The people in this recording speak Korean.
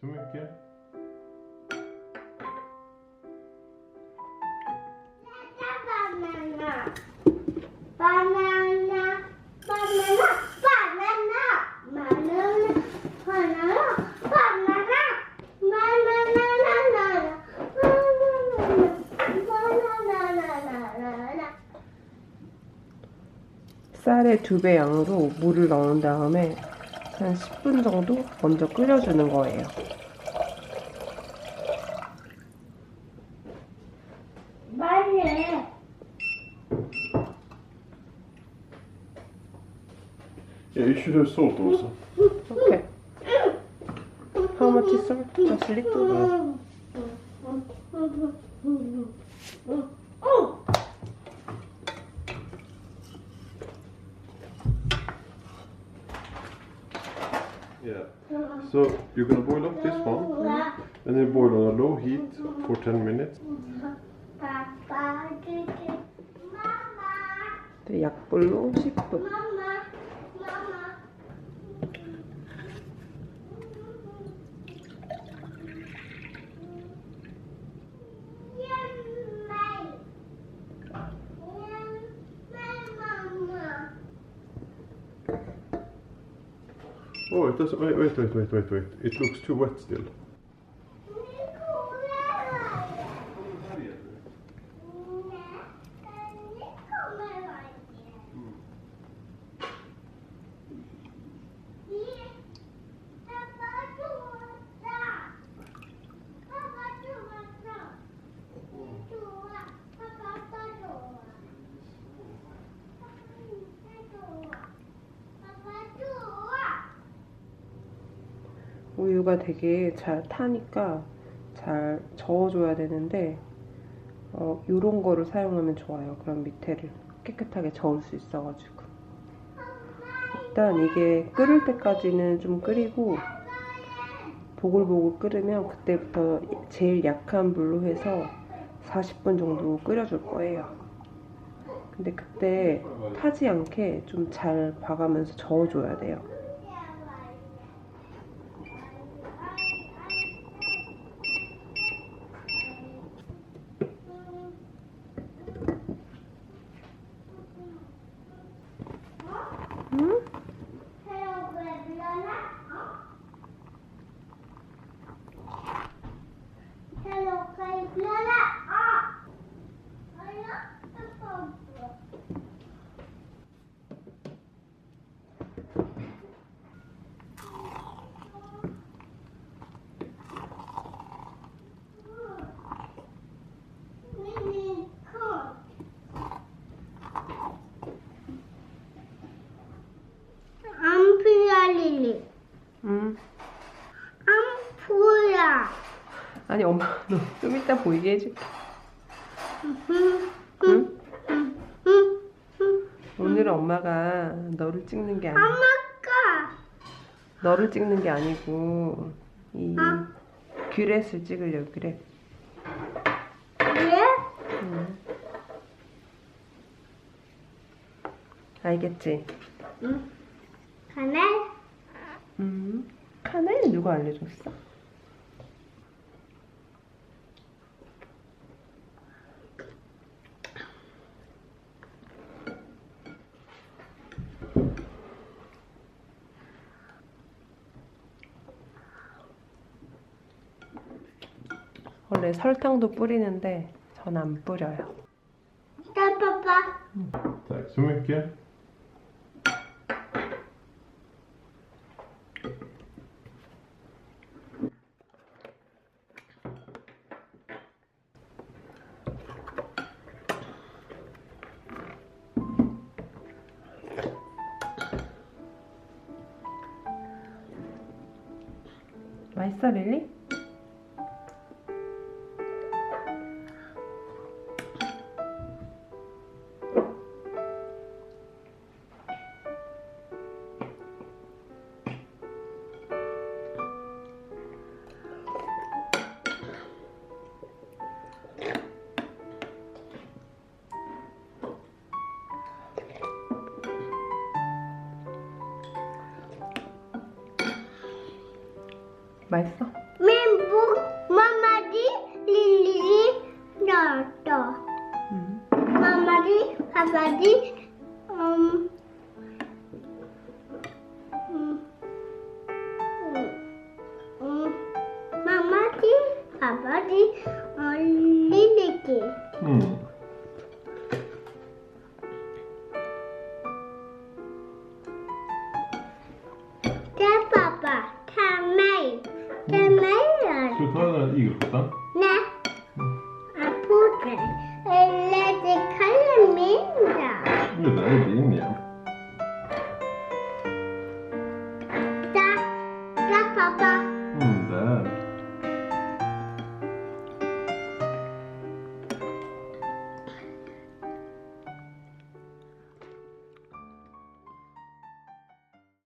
så mycket. Banana. Banana. Banana. Banana. Banana. Banana. Banana. Banana. Banana. 쌀의 두 배 양으로 물을 넣은 다음에 한 10분 정도 먼저 끓여주는 거예요. have salt also. Okay. How much is salt? Just a little. Yeah. So you're gonna boil up this one, and then boil on a low heat for 10 minutes. Papa, Mama, 네, 약불로 10분. Oh, it doesn't. Wait, wait, wait, wait, wait, wait. It looks too wet still. 우유가 되게 잘 타니까 잘 저어줘야 되는데 어, 요런 거를 사용하면 좋아요. 그럼 밑에를 깨끗하게 저을 수 있어가지고 일단 이게 끓을 때까지는 좀 끓이고 보글보글 끓으면 그때부터 제일 약한 불로 해서 40분 정도 끓여줄 거예요. 근데 그때 타지 않게 좀 잘 봐가면서 저어줘야 돼요. 아니 엄마 너좀 이따 보이게 해줄게. 응? 응? 응? 응? 오늘은 엄마가 너를 찍는 게 아니 엄마가 너를 찍는 게 아니고 이 아. 규렛을 찍으려고 그래. 왜? 응. 알겠지? 응. 가네? 음. 카넬 누가 알려줬어? 원래 설탕도 뿌리는데 전 안 뿌려요. Tack så mycket. 맛있어 릴리? 맛있어? 민북 마마디 릴리 나왔어. 음. 마마디 마마디 음. 음. 음. 마마디 마마디 어, 리리기. 음. 他那个椅子呢？那，啊，不对，那是橄榄。绿色的橄榄。打，打爸爸。